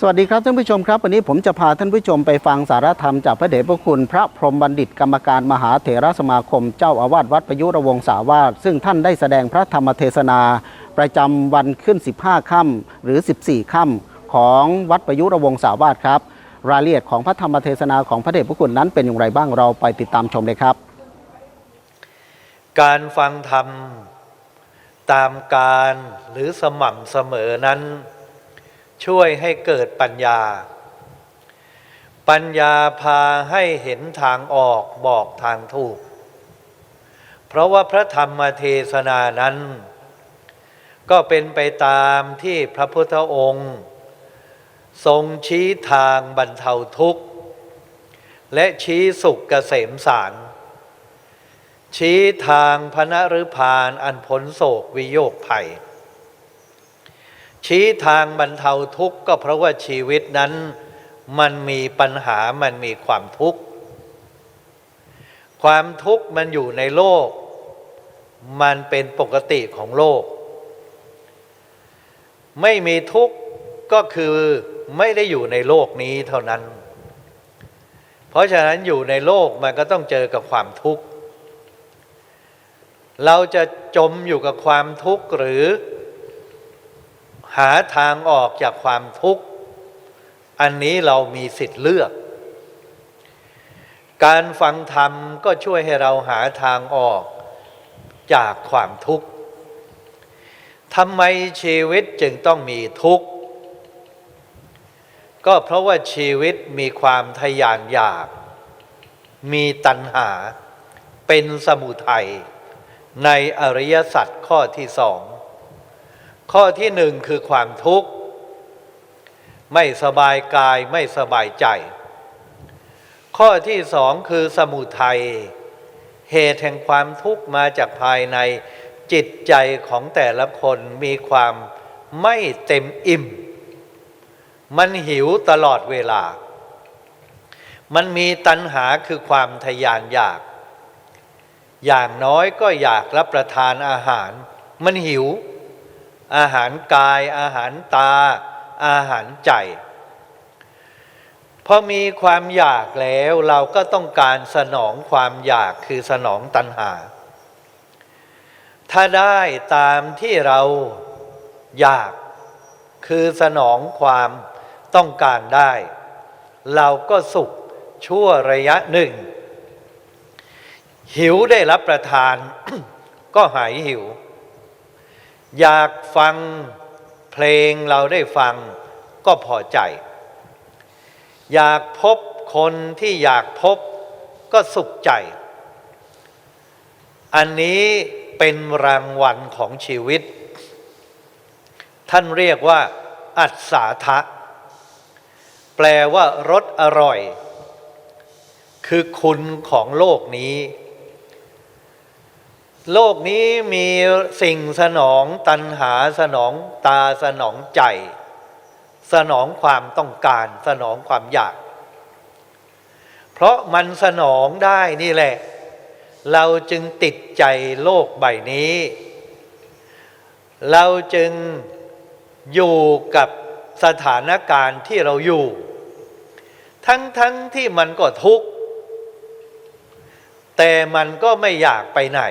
สวัสดีครับท่านผู้ชมครับ วันนี้ผมจะพาท่านผู้ชมไปฟังสารธรรมจากพระเดชพระคุณ พระพรหมบัณฑิตกรรมการมหาเถรสมาคม เจ้าอาวาสวัดประยุรวงศาวาสซึ่งท่านได้แสดงพระธรรมเทศนา ประจำวันขึ้น 15 ค่ำหรือ 14 ค่ำของวัดประยุรวงศาวาสครับ รายละเอียดของพระธรรมเทศนาของพระเดชพระคุณนั้นเป็นอย่างไรบ้างเราไปติดตามชมเลยครับ การฟังธรรมตามการหรือสม่ำเสมอนั้น ช่วยให้เกิดปัญญา ปัญญาพาให้เห็นทางออกบอกทางถูก เพราะว่าพระธรรมเทศนานั้น ก็เป็นไปตามที่พระพุทธองค์ ทรงชี้ทางบรรเทาทุกข์ และชี้สุขเกษมสาร ชี้ทางพระนฤพานอันพ้นโศกวิโยคภัย ชี้ทางบรรเทาทุกข์ก็เพราะว่าชีวิตนั้น มันมีปัญหามันมีความทุกข์ ความทุกข์มันอยู่ในโลก มันเป็นปกติของโลก ไม่มีทุกข์ก็คือไม่ได้อยู่ในโลกนี้เท่านั้น เพราะฉะนั้นอยู่ในโลกมันก็ต้องเจอกับความทุกข์ เราจะจมอยู่กับความทุกข์หรือ หาทางออกจากความทุกข์ อันนี้เรามีสิทธิ์เลือก การฟังธรรมก็ช่วยให้เราหาทางออกจากความทุกข์ทำไมชีวิตจึงต้องมีทุกข์ ก็เพราะว่าชีวิตมีความทยานอยาก มีตัณหาเป็นสมุทัยในอริยสัจข้อที่สอง ข้อที่หนึ่งคือความทุกข์ ไม่สบายกายไม่สบายใจ ข้อที่สองคือสมุทัยเหตุแห่งความทุกข์มาจากภายในจิตใจของแต่ละคนมีความไม่เต็มอิ่ม มันหิวตลอดเวลา มันมีตัณหาคือความทยานอยาก อย่างน้อยก็อยากรับประทานอาหาร มันหิว อาหารกาย อาหารตา อาหารใจพอมีความอยากแล้วเราก็ต้องการสนองความอยากคือสนองตัณหา ถ้าได้ตามที่เราอยากคือสนองความต้องการได้ เราก็สุขชั่วระยะหนึ่ง หิวได้รับประทาน ก็หายหิว อยากฟังเพลงเราได้ฟังก็พอใจ อยากพบคนที่อยากพบก็สุขใจ อันนี้เป็นรางวัลของชีวิต ท่านเรียกว่า อัศาทะ แปลว่ารสอร่อย คือคุณของโลกนี้ โลกนี้มีสิ่งสนองตัณหาสนองตาสนองใจ สนองความต้องการสนองความอยาก เพราะมันสนองได้นี่แหละ เราจึงติดใจโลกใบนี้ เราจึงอยู่กับสถานการณ์ที่เราอยู่ ทั้งทั้งที่มันก็ทุกข์แต่มันก็ไม่อยากไปไหน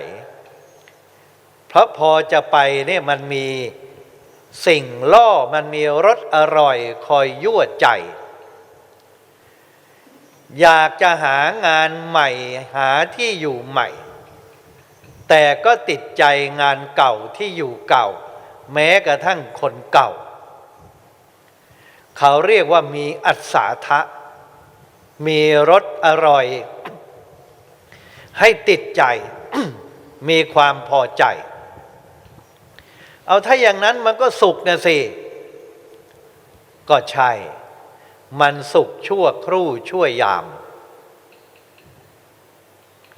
ราะพอจะไปเนี่ยมันมีสิ่งล่อมันมีรสอร่อยคอยยั่วใจ อยากจะหางานใหม่หาที่อยู่ใหม่ แต่ก็ติดใจงานเก่าที่อยู่เก่า แม้กระทั่งคนเก่า เขาเรียกว่ามีอัศาทะ มีรสอร่อย ให้ติดใจมีความพอใจ เอาถ้าอย่างนั้นมันก็สุขนะสิ ก็ใช่ มันสุขชั่วครู่ชั่วยาม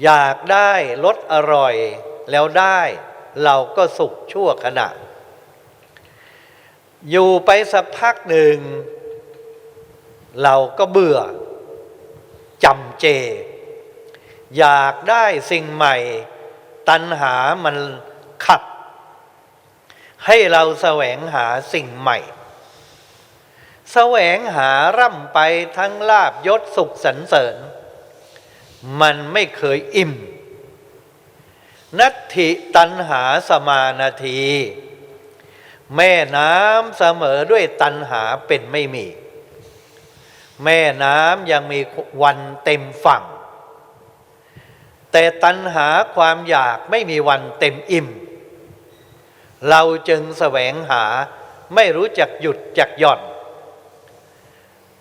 อยากได้รสอร่อยแล้วได้เราก็สุขชั่วขณะ อยู่ไปสักพักหนึ่ง เราก็เบื่อจำเจ อยากได้สิ่งใหม่ ตัณหามันขับ ให้เราแสวงหาสิ่งใหม่ แสวงหาร่ำไปทั้งลาบยศสุขสรรเสริญ มันไม่เคยอิ่ม นัตถิตันหาสมานาที แม่น้ำเสมอด้วยตันหาเป็นไม่มี แม่น้ำยังมีวันเต็มฝั่ง แต่ตัณหาความอยากไม่มีวันเต็มอิ่ม เราจึงแสวงหาไม่รู้จักหยุดจักหย่อน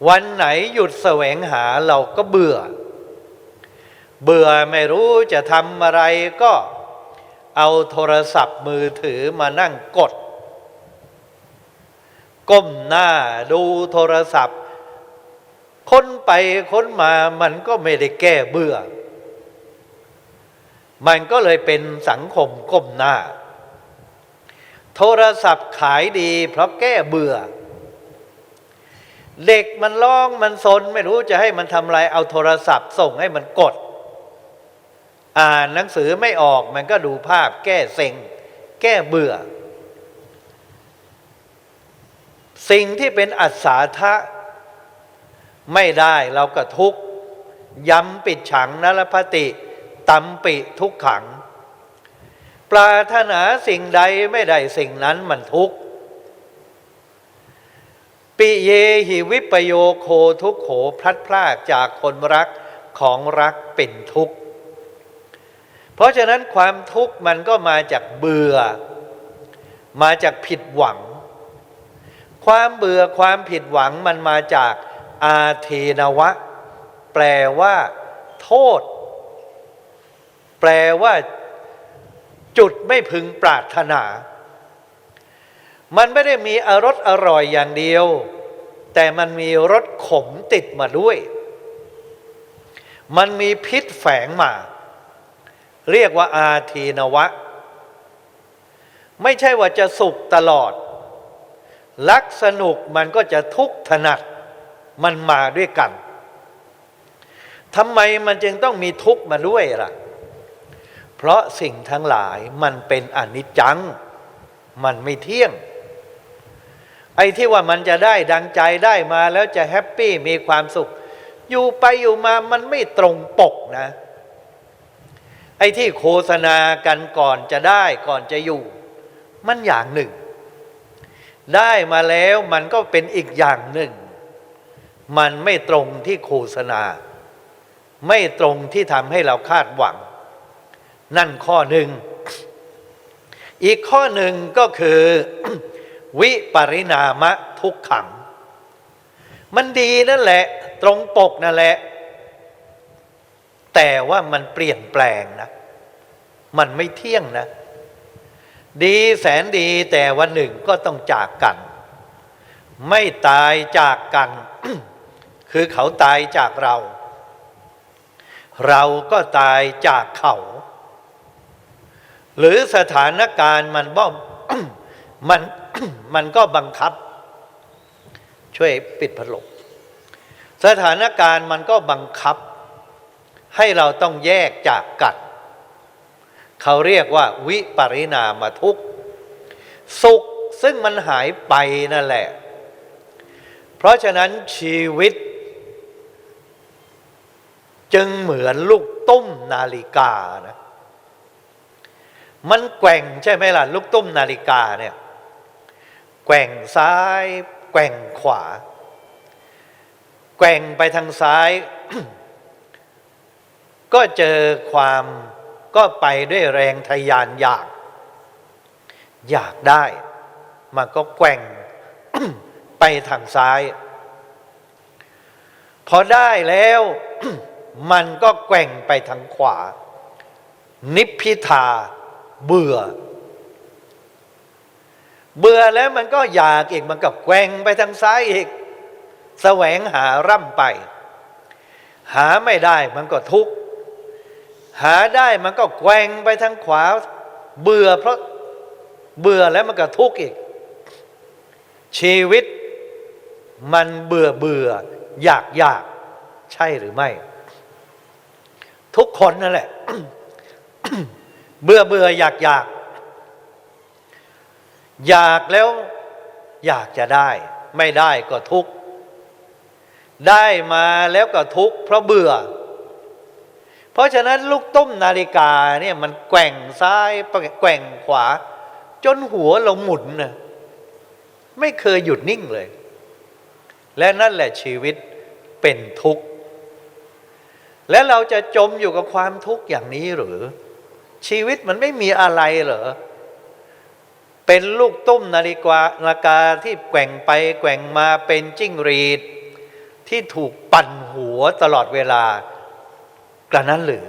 วันไหนหยุดแสวงหาเราก็เบื่อ เบื่อไม่รู้จะทำอะไรก็เอาโทรศัพท์มือถือมานั่งกด ก้มหน้าดูโทรศัพท์ ค้นไปค้นมามันก็ไม่ได้แก้เบื่อ มันก็เลยเป็นสังคมก้มหน้า โทรศัพท์ขายดี เพราะแก้เบื่อ เด็กมันร้องมันสนไม่รู้จะให้มันทำอะไร เอาโทรศัพท์ส่งให้มันกด อ่านหนังสือไม่ออกมันก็ดูภาพแก้เซ็ง แก้เบื่อ สิ่งที่เป็นอัศาทะไม่ได้เราก็ทุกย้ำปิดฉังนรพติตัมปิทุกขัง ปรารถนาสิ่งใดไม่ได้สิ่งนั้นมันทุกข์ ปิเยหิวิปโยโคทุกโขพลัดพรากจากคนรักของรักเป็นทุกข์ เพราะฉะนั้นความทุกข์มันก็มาจากเบื่อ มาจากผิดหวัง ความเบื่อความผิดหวังมันมาจากอาเทนวะ แปลว่า โทษ แปลว่า จุดไม่พึงปรารถนา มันไม่ได้มีอรสอร่อยอย่างเดียว แต่มันมีรสขมติดมาด้วย มันมีพิษแฝงมา เรียกว่าอาทีนวะ ไม่ใช่ว่าจะสุขตลอด ลักสนุกมันก็จะทุกข์ถนัด มันมาด้วยกันทำไมมันจึงต้องมีทุกข์มาด้วยล่ะ เพราะสิ่งทั้งหลายมันเป็นอนิจจัง มันไม่เที่ยง ไอ้ที่ว่ามันจะได้ดังใจได้มาแล้วจะแฮปปี้มีความสุข อยู่ไปอยู่มามันไม่ตรงปกนะ ไอ้ที่โฆษณากันก่อนจะได้ก่อนจะอยู่ มันอย่างหนึ่ง ได้มาแล้วมันก็เป็นอีกอย่างหนึ่ง มันไม่ตรงที่โฆษณา ไม่ตรงที่ทำให้เราคาดหวัง นั่นข้อหนึ่ง อีกข้อหนึ่งก็คือ วิปริณามะทุกขัง มันดีนั่นแหละ ตรงปกนั่นแหละ แต่ว่ามันเปลี่ยนแปลงนะ มันไม่เที่ยงนะ ดีแสนดีแต่วันหนึ่งก็ต้องจากกัน ไม่ตายจากกัน คือเขาตายจากเรา เราก็ตายจากเขา หรือสถานการณ์มันบ้อมมันมันก็บังคับ ช่วยปิดพัดลมสถานการณ์มันก็บังคับ ให้เราต้องแยกจากกันเขาเรียกว่า วิปริณามทุกข์ สุขซึ่งมันหายไปนั่นแหละ เพราะฉะนั้นชีวิต จึงเหมือนลูกตุ้มนาฬิกานะ มันแกว่งใช่ไหมล่ะ ลูกตุ้มนาฬิกาเนี่ย แกว่งซ้าย แกว่งขวา แกว่งไปทางซ้าย ก็เจอความก็ไปด้วยแรงทะยานอยาก อยากได้ มันก็แกว่งไปทางซ้าย พอได้แล้ว มันก็แกว่งไปทางขวา นิพพิทา เบื่อ เบื่อแล้วมันก็อยากอีกมันก็แกว่งไปทางซ้ายอีกแสวงหาร่ำไป หาไม่ได้มันก็ทุกข์หาได้มันก็แกว่งไปทางขวา เบื่อเพราะเบื่อแล้วมันก็ทุกข์อีก ชีวิตมันเบื่อเบื่ออยากอยากใช่หรือไม่ ทุกคนนั่นแหละ เบื่อเบื่ออยากอยาก อยากแล้วอยากจะได้ ไม่ได้ก็ทุกข์ ได้มาแล้วก็ทุกข์เพราะเบื่อ เพราะฉะนั้นลูกต้มนาฬิกาเนี่ยมันแกว่งซ้ายแกว่งขวา จนหัวเราหมุนนะไม่เคยหยุดนิ่งเลย และนั่นแหละชีวิตเป็นทุกข์ และเราจะจมอยู่กับความทุกข์อย่างนี้หรือ ชีวิตมันไม่มีอะไรเหรอ เป็นลูกตุ้มนาฬิกานาฬิกาที่แกว่งไปแกว่งมาเป็นจิ้งรีด ที่ถูกปั่นหัวตลอดเวลากระนั้นหรือ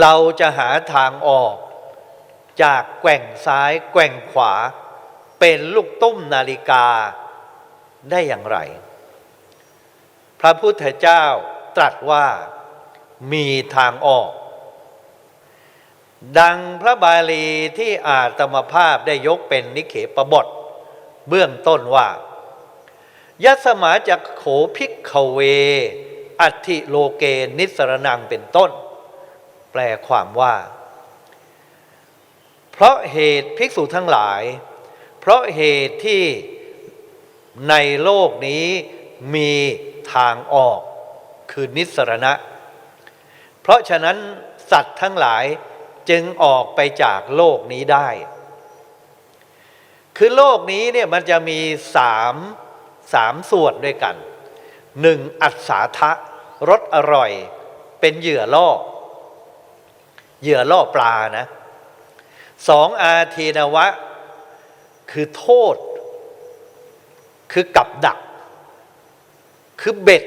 เราจะหาทางออก จากแกว่งซ้าย แกว่งขวา เป็นลูกตุ้มนาฬิกาได้อย่างไร พระพุทธเจ้าตรัสว่า มีทางออก ดังพระบาลีที่อาตมภาพได้ยกเป็นนิเขปบท เบื้องต้นว่า ยัสมาจักโขพิกขเว อัติโลเกนิสรนังเป็นต้น แปลความว่า เพราะเหตุภิกษุทั้งหลาย เพราะเหตุที่ในโลกนี้มีทางออกคือนิสรณะ เพราะฉะนั้นสัตว์ทั้งหลายจึงออกไปจากโลกนี้ได้ คือโลกนี้เนี่ยมันจะมีสามสามส่วนด้วยกันหนึ่งอัศาทะรสอร่อย เป็นเหยื่อล่อ เหยื่อล่อปลานะสองอาทีนวะ คือโทษ คือกับดัก คือเบ็ด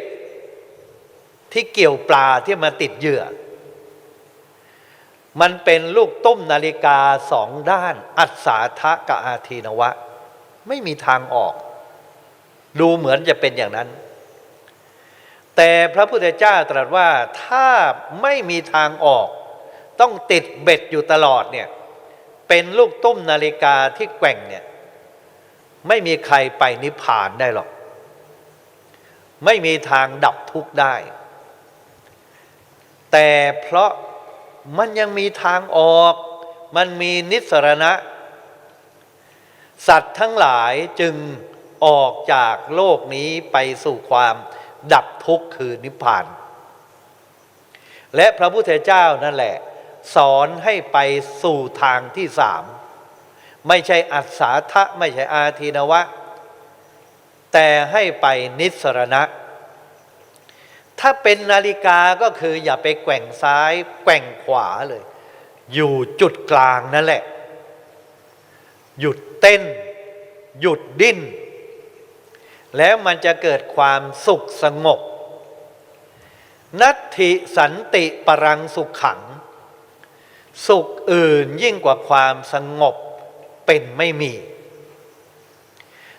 ที่เกี่ยวปลาที่มาติดเหยื่อ มันเป็นลูกตุ้มนาฬิกาสองด้าน อัศาทะกับอาทีนวะ ไม่มีทางออก ดูเหมือนจะเป็นอย่างนั้น แต่พระพุทธเจ้าตรัสว่าถ้าไม่มีทางออก ต้องติดเบ็ดอยู่ตลอดเนี่ย เป็นลูกตุ้มนาฬิกาที่แกว่งเนี่ย ไม่มีใครไปนิพพานได้หรอก ไม่มีทางดับทุกข์ได้ แต่เพราะมันยังมีทางออก มันมีนิสรณะ สัตว์ทั้งหลายจึงออกจากโลกนี้ไปสู่ความดับทุกข์คือนิพพาน และพระพุทธเจ้านั่นแหละ สอนให้ไปสู่ทางที่สาม ไม่ใช่อัศาทะไม่ใช่อาทีนวะ แต่ให้ไปนิสรณะ ถ้าเป็นนาฬิกาก็คืออย่าไปแกว่งซ้ายแกว่งขวาเลย อยู่จุดกลางนั่นแหละ หยุดเต้น หยุดดิ้น แล้วมันจะเกิดความสุขสงบ นัตถิสันติปรังสุขขัง สุขอื่นยิ่งกว่าความสงบเป็นไม่มี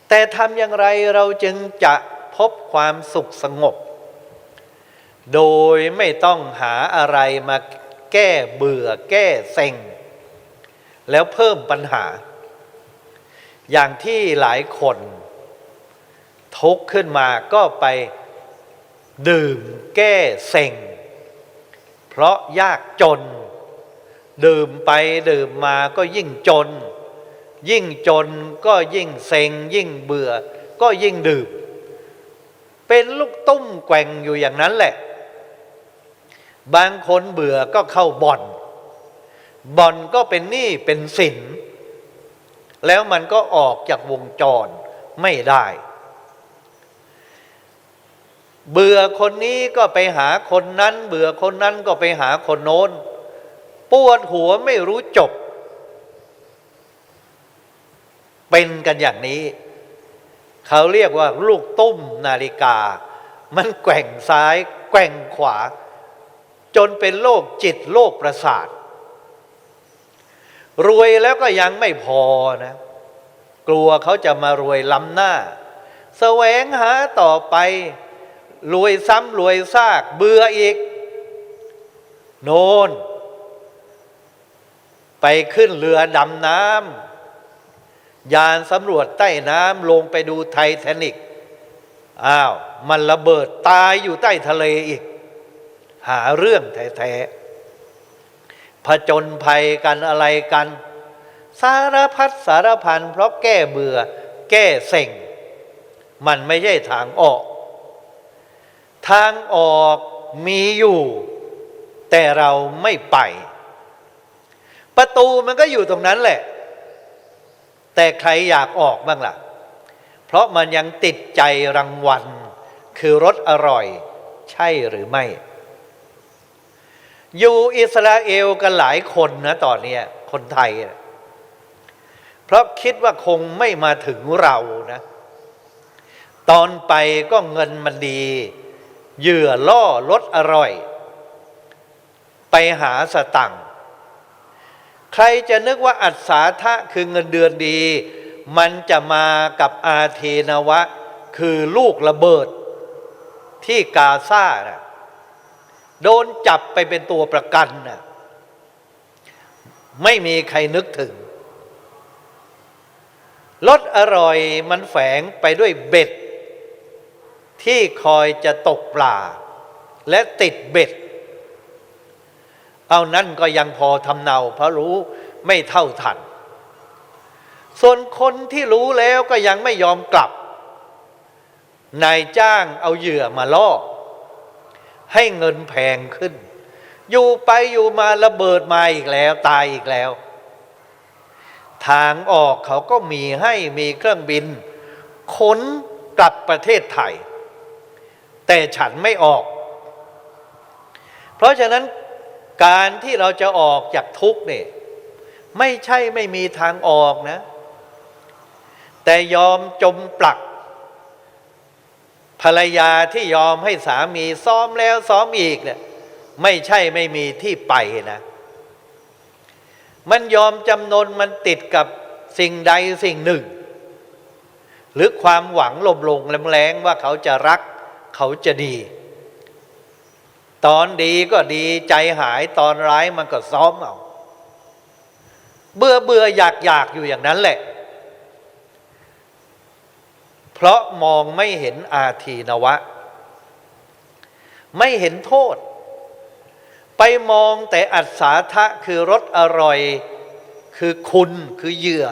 แต่ทำอย่างไรเราจึงจะพบความสุขสงบ โดยไม่ต้องหาอะไรมาแก้เบื่อแก้เซ็ง แล้วเพิ่มปัญหา อย่างที่หลายคน ทุกข์ขึ้นมาก็ไปดื่มแก้เซ็ง เพราะยากจน ดื่มไปดื่มมาก็ยิ่งจน ยิ่งจนก็ยิ่งเซ็ง ยิ่งเบื่อก็ยิ่งดื่ม เป็นลูกตุ้มแกว่งอยู่อย่างนั้นแหละ บางคนเบื่อก็เข้าบ่อน บ่อนก็เป็นหนี้เป็นสิน แล้วมันก็ออกจากวงจรไม่ได้ เบื่อคนนี้ก็ไปหาคนนั้น เบื่อคนนั้นก็ไปหาคนโน้น ปวดหัวไม่รู้จบ เป็นกันอย่างนี้ เขาเรียกว่าลูกตุ้มนาฬิกา มันแกว่งซ้ายแกว่งขวา จนเป็นโรคจิตโรคประสาท รวยแล้วก็ยังไม่พอนะ กลัวเขาจะมารวยล้ำหน้าแสวงหาต่อไป รวยซ้ำรวยซาก เบื่ออีก โนน ไปขึ้นเรือดำน้ำยานสำรวจใต้น้ำลงไปดูไททานิกอ้าว มันระเบิดตายอยู่ใต้ทะเลอีก หาเรื่องแท้ๆผจญภัยกันอะไรกัน สารพัดสารพันเพราะแก้เบื่อ แก้เซ็งมันไม่ใช่ทางออก ทางออกมีอยู่ แต่เราไม่ไป ประตูมันก็อยู่ตรงนั้นแหละ แต่ใครอยากออกบ้างล่ะ เพราะมันยังติดใจรางวัล คือรสอร่อย ใช่หรือไม่ อยู่อิสราเอลกันหลายคนนะตอนนี้คนไทยอะเพราะคิดว่าคงไม่มาถึงเรานะ ตอนไปก็เงินมันดี เหยื่อล่อรสอร่อย ไปหาสตังค์ใครจะนึกว่าอัศาทะคือเงินเดือนดี มันจะมากับอาเทนวะ คือลูกระเบิดที่กาซานะ โดนจับไปเป็นตัวประกันนะไม่มีใครนึกถึงรสอร่อยมันแฝงไปด้วยเบ็ด ที่คอยจะตกปลา และติดเบ็ด เอานั่นก็ยังพอทำเนาเพราะรู้ไม่เท่าทัน ส่วนคนที่รู้แล้วก็ยังไม่ยอมกลับ นายจ้างเอาเหยื่อมาล่อ ให้เงินแพงขึ้น อยู่ไปอยู่มาระเบิดมาอีกแล้วตายอีกแล้ว ทางออกเขาก็มีให้มีเครื่องบิน ขนกลับประเทศไทย แต่ฉันไม่ออก เพราะฉะนั้นการที่เราจะออกจากทุกข์เนี่ยไม่ใช่ไม่มีทางออกนะ แต่ยอมจมปลัก ภรรยาที่ยอมให้สามีซ้อมแล้วซ้อมอีกเนี่ยไม่ใช่ไม่มีที่ไปนะ มันยอมจำนนมันติดกับสิ่งใดสิ่งหนึ่ง หรือความหวังลมลงแรงๆว่าเขาจะรักเขาจะดี ตอนดีก็ดีใจหายตอนร้ายมันก็ซ้อมเอาเบื่อเบื่ออยากอยากอยู่อย่างนั้นแหละ เพราะมองไม่เห็นอาทีนวะ ไม่เห็นโทษ ไปมองแต่อัศาทะคือรสอร่อย คือคุณคือเหยื่อ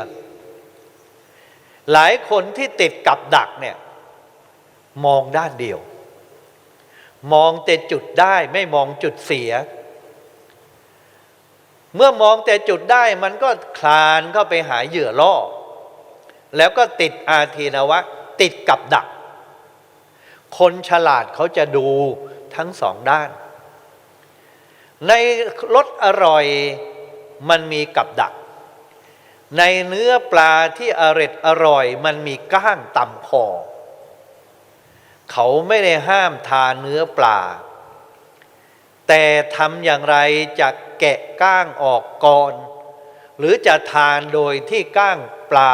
หลายคนที่ติดกับดักเนี่ย มองด้านเดียว มองแต่จุดได้ไม่มองจุดเสีย เมื่อมองแต่จุดได้มันก็คลานเข้าไปหาเหยื่อล่อแล้วก็ติดอาทีนวะ ติดกับดัก คนฉลาดเขาจะดูทั้งสองด้าน ในรสอร่อยมันมีกับดัก ในเนื้อปลาที่อร็ดอร่อยมันมีก้างต่ำคอ เขาไม่ได้ห้ามทานเนื้อปลา แต่ทำอย่างไรจะแกะก้างออกก่อน หรือจะทานโดยที่ก้างปลา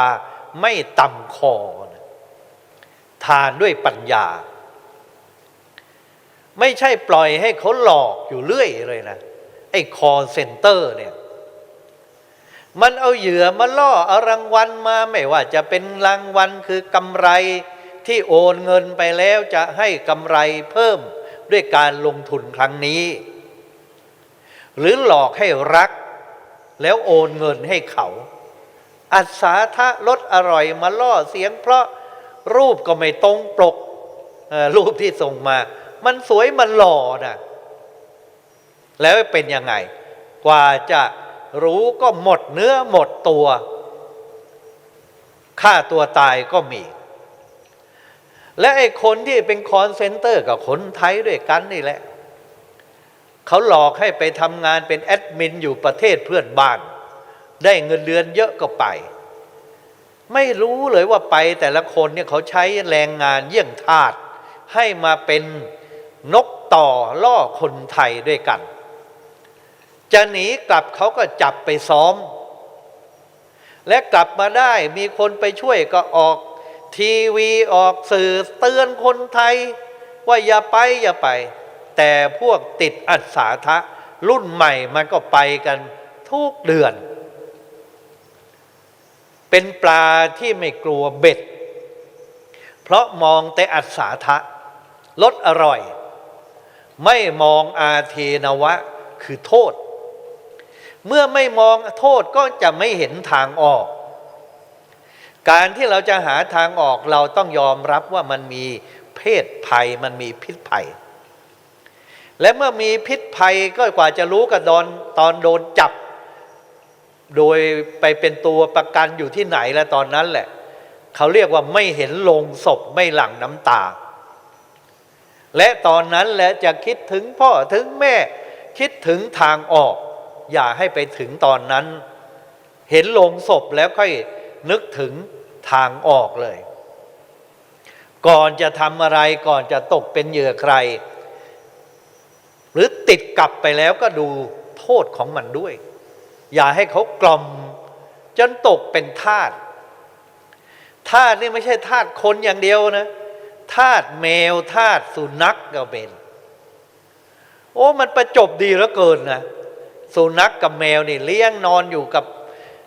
ไม่ต่ำคอ ทานด้วยปัญญา ไม่ใช่ปล่อยให้เขาหลอกอยู่เรื่อยเลยนะ ไอ้คอเซ็นเตอร์เนี่ย มันเอาเหยื่อมาล่อเอารางวัลมาไม่ว่าจะเป็นรางวัลคือกำไรที่โอนเงินไปแล้วจะให้กำไรเพิ่มด้วยการลงทุนครั้งนี้ หรือหลอกให้รักแล้วโอนเงินให้เขา อัศาทะรสอร่อยมาล่อเสียงเพราะ รูปก็ไม่ตรงปกรูปที่ส่งมา มันสวยมันหล่อนะแล้วเป็นยังไง กว่าจะรู้ก็หมดเนื้อหมดตัวฆ่าตัวตายก็มี และไอ้คนที่เป็นคอนเซนเตอร์กับคนไทยด้วยกันนี่แหละ เขาหลอกให้ไปทำงานเป็นแอดมินอยู่ประเทศเพื่อนบ้าน ได้เงินเดือนเยอะก็ไป ไม่รู้เลยว่าไปแต่ละคนเนี่ยเขาใช้แรงงานเยี่ยงทาสให้มาเป็นนกต่อล่อคนไทยด้วยกัน จะหนีกลับเขาก็จับไปซ้อม และกลับมาได้มีคนไปช่วยก็ออก ทีวีออกสื่อเตือนคนไทย ว่าอย่าไปอย่าไป แต่พวกติดอัศาทะรุ่นใหม่มันก็ไปกันทุกเดือน เป็นปลาที่ไม่กลัวเบ็ด เพราะมองแต่อัศาทะรสอร่อย ไม่มองอาเทนวะคือโทษ เมื่อไม่มองโทษก็จะไม่เห็นทางออก การที่เราจะหาทางออกเราต้องยอมรับว่ามันมีเพศภัยมันมีพิษภัย และเมื่อมีพิษภัยก็กว่าจะรู้กันตอนตอนโดนจับ โดยไปเป็นตัวประกันอยู่ที่ไหนแล้วตอนนั้นแหละ เขาเรียกว่าไม่เห็นลงศพไม่หลั่งน้ำตา และตอนนั้นแหละจะคิดถึงพ่อถึงแม่ คิดถึงทางออก อย่าให้ไปถึงตอนนั้น เห็นลงศพแล้วค่อยนึกถึงทางออกเลย ก่อนจะทำอะไรก่อนจะตกเป็นเหยื่อใคร หรือติดกลับไปแล้วก็ดูโทษของมันด้วย อย่าให้เขากล่อม จนตกเป็นทาสทาสนี่ไม่ใช่ทาสคนอย่างเดียวนะทาสแมวทาสสุนัขก็เป็น โอ้มันประจบดีเหลือเกินนะสุนัขกกับแมวนี่เลี้ยงนอนอยู่กับ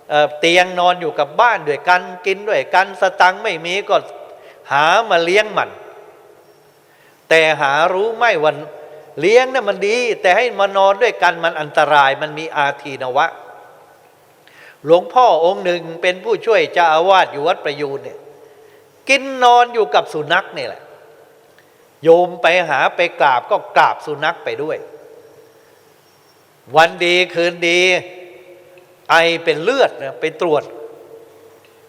เเตียงนอนอยู่กับบ้านด้วยกันกินด้วยกันสตังค์ไม่มีก็หามาเลี้ยงมัน แต่หารู้ไหมวันเลี้ยงน่ะมันดี แต่ให้มานอนด้วยกันมันอันตรายมันมีอาทีนวะ หลวงพ่อองค์หนึ่งเป็นผู้ช่วยเจ้าอาวาสอยู่วัดประยูนเนี่ยกินนอนอยู่กับสุนัขนี่แหละ โยมไปหาไปกราบก็กราบสุนัขไปด้วย วันดีคืนดี ไอเป็นเลือดนะไปตรวจ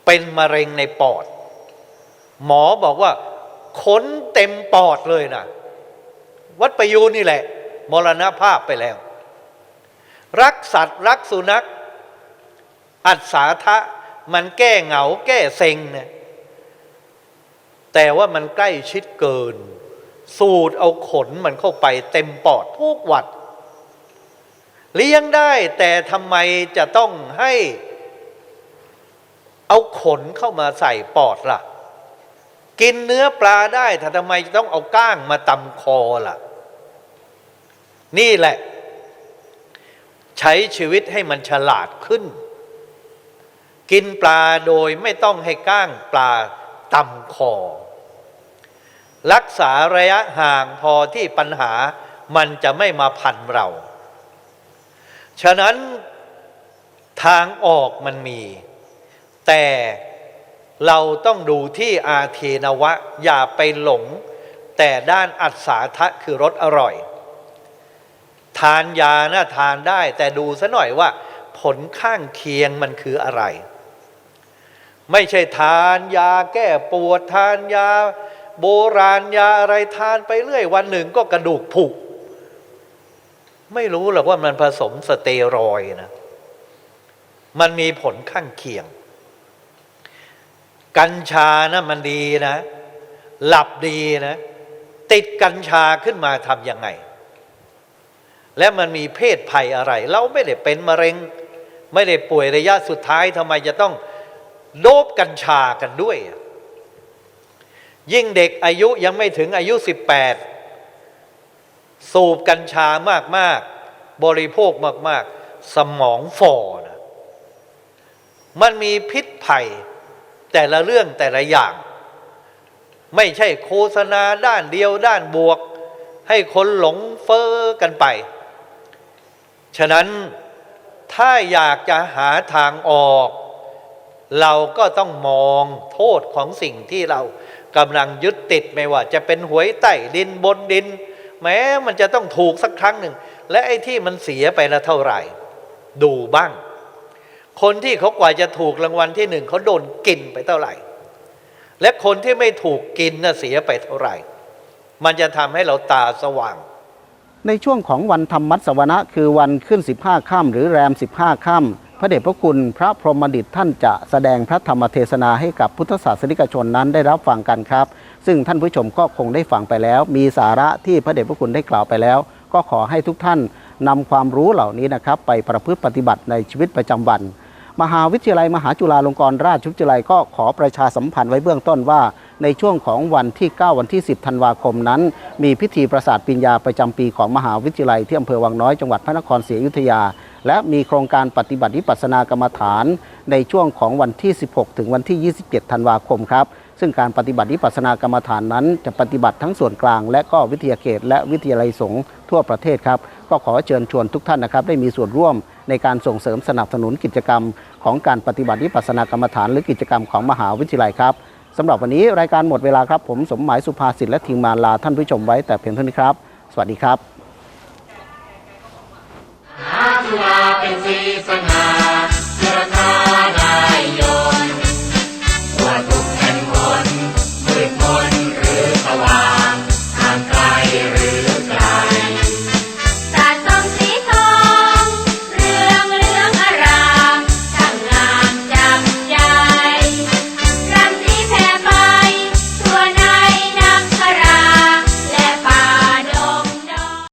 เป็นมะเร็งในปอด หมอบอกว่าขนเต็มปอดเลยนะวัดประยูนนี่แหละ มรณภาพไปแล้ว รักสัตว์รักสุนัข อัศาทะมันแก้เหงาแก้เซ็งเนี่ยแต่ว่ามันใกล้ชิดเกิน สูดเอาขนมันเข้าไปเต็มปอดทุกวัด เลี้ยงได้แต่ทำไมจะต้องให้ เอาขนเข้ามาใส่ปอดล่ะ กินเนื้อปลาได้แต่ทำไมต้องเอาก้างมาตำคอล่ะ นี่แหละ ใช้ชีวิตให้มันฉลาดขึ้น กินปลาโดยไม่ต้องให้ก้างปลาต่ำคอ รักษาระยะห่างพอที่ปัญหามันจะไม่มาพันเรา ฉะนั้นทางออกมันมี แต่เราต้องดูที่อาเทนวะ อย่าไปหลง แต่ด้านอัศาทะคือรสอร่อย ทานยานะทานได้ แต่ดูซะหน่อยว่า ผลข้างเคียงมันคืออะไร ไม่ใช่ทานยาแก้ปวดทานยา โบราณยาอะไรทานไปเรื่อยวันหนึ่งก็กระดูกผุไม่รู้หรอกว่ามันผสมสเตียรอยนะ มันมีผลข้างเคียง กัญชานะมันดีนะ หลับดีนะ ติดกัญชาขึ้นมาทำยังไง และมันมีเพศภัยอะไร เราไม่ได้เป็นมะเร็ง ไม่ได้ป่วยระยะสุดท้ายทำไมจะต้อง โดบกัญชากันด้วย ยิ่งเด็กอายุยังไม่ถึงอายุ 18 สูบกัญชามาก ๆ บริโภคมาก ๆ สมองฝ่อนะมันมีพิษภัยแต่ละเรื่องแต่ละอย่าง ไม่ใช่โฆษณาด้านเดียวด้านบวก ให้คนหลงเฟอ้อกันไป ฉะนั้นถ้าอยากจะหาทางออก เราก็ต้องมองโทษของสิ่งที่เรากำลังยึดติดไม่ว่า จะเป็นหวยใต้ดินบนดิน แม้มันจะต้องถูกสักครั้งหนึ่ง และไอ้ที่มันเสียไปละเท่าไหร่ ดูบ้าง คนที่เขากว่าจะถูกรางวัลที่หนึ่งเขาโดนกินไปเท่าไหร่ และคนที่ไม่ถูกกินน่ะเสียไปเท่าไหร่ มันจะทำให้เราตาสว่าง ในช่วงของวันธรรมมัสวนะคือวันขึ้น 15ค่ำหรือแรม 15ค่ำ ระเดชพระคุณพระพรหมดิตท่านจะแสดงพระธรรมเทศนาให้กับพุทธศาสนิกชนนั้นได้รับฟังกันครับ ซึ่งท่านผู้ชมก็คงได้ฟังไปแล้ว มีสาระที่พระเดชพระคุณได้กล่าวไปแล้ว ก็ขอให้ทุกท่านนำความรู้เหล่านี้นะครับ ไปประพฤติปฏิบัติในชีวิตประจำวัน มหาวิทยาลัยมหาจุฬาลงกรณราชวิทยาลัยก็ขอประชาสัมพันธ์ไว้เบื้องต้นว่า ในช่วงของวันที่ 9 วันที่ 10 ธันวาคมนั้น มีพิธีประสาทปิญญาประจำปีของมหาวิทยาลัยที่อำเภอวังน้อยจังหวัดพระนครศรีอยุธยา และมีโครงการปฏิบัติวิปัสสนากรรมฐาน ในช่วงของวันที่ 16 ถึงวันที่ 27 ธันวาคมครับซึ่งการปฏิบัติวิปัสสนากรรมฐานนั้น จะปฏิบัติทั้งส่วนกลาง และก็วิทยาเขต และวิทยาลัยสงฆ์ทั่วประเทศครับ ก็ขอเชิญชวนทุกท่านนะครับได้มีส่วนร่วมในการส่งเสริมสนับสนุนกิจกรรม ของการปฏิบัติวิปัสสนากรรมฐาน หรือกิจกรรมของมหาวิทยาลัยครับ สำหรับวันนี้รายการหมดเวลาครับ ผมสมหมายสุภาสิทธิ์และทีมงานลาท่านผู้ชมไว้แต่เพียงเท่านี้ครับ สวัสดีครับสุาเป็นสีสง่า